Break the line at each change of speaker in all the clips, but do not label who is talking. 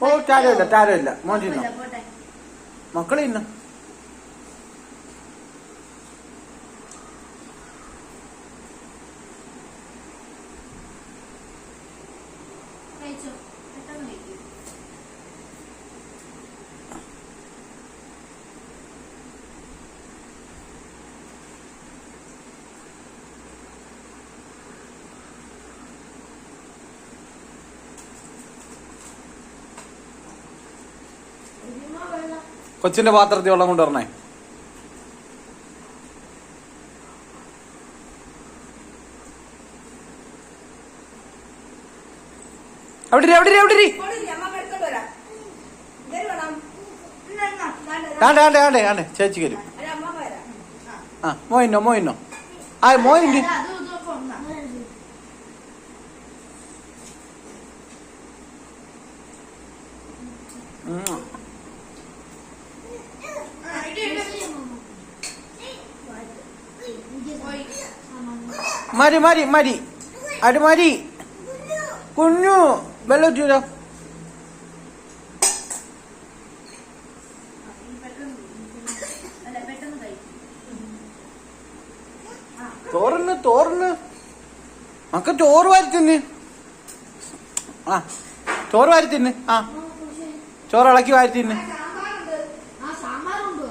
ഓ ടാരമില്ല ടാരമില്ല മോൻ തിന്നോ?
പോട്ടെ
കൊച്ചിന്റെ പാത്രത്തിൽ വെള്ളം കൊണ്ടുവരണേ അവിടെ അവിടെ അവിടെ. ആണ്ടെ ആണ്ടെ ആണ്ടെ ആണ്ടെ ചേച്ചി വരും. ആ മോയിന്നോ മോയിന്നോ. ആ മോയിന്റ് മതി മരി മരി. അടി മരി. കുഞ്ഞു വെള്ളം ചൂരോ തോറന്ന് തോറന്ന് മക്ക ചോറ് വാരി തിന്ന്. ആ ചോറ് വാരി തിന്ന്. ആ ചോറ് ഇളക്കി വാരി തിന്ന്.
ആ സാമ്പാറുണ്ടോ.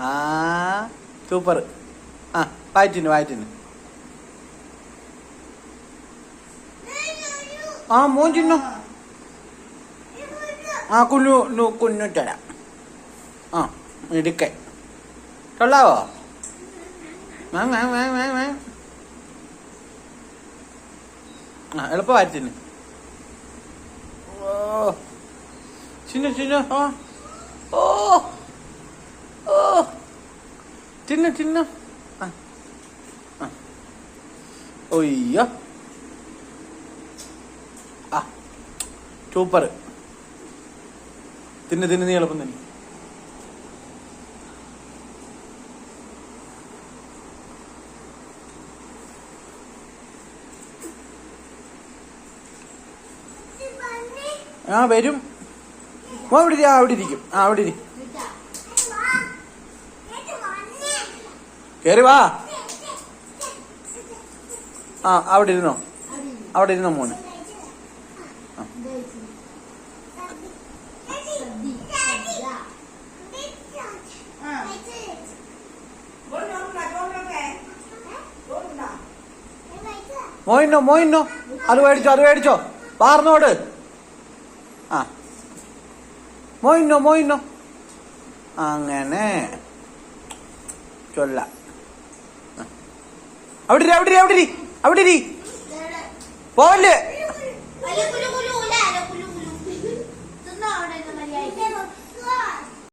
ആ സൂപ്പർ. ആ തിന്ന് ആ മോൻ തിന്നു. ആ കുഞ്ഞു കുഞ്ഞു തരാം ആ ഇടുക്കേ കൊള്ളാവോ? ആ എളുപ്പമായി തിന്ന് ഓ ചിന്നു ചിന്നു ആ. ഓ ഓ. തിന്നു തിന്നു ആ ആ ഒയ്യോ. ആ സൂപ്പർ തിന്ന് തിന്ന് നീ എളുപ്പം തന്നെ. ആ വരും. അവിടെ ആ അവിടെ ഇരിക്കും. ആ അവിടെ ഇരിക്കും കേറി വാ. ആ അവിടെ ഇരുന്നോ? അവിടെ ഇരുന്നോ മോന്? മോയിന്നോ മോയിന്നോ? അത് മേടിച്ചോ അത് മേടിച്ചോ. പാർന്നോട് ആ. മോയിന്നോ മോയിന്നോ. അങ്ങനെ. ചൊല്ല. അവിടെ അവിടെ അവിടെ അവിടെ ഇരി. പോവല്ലേ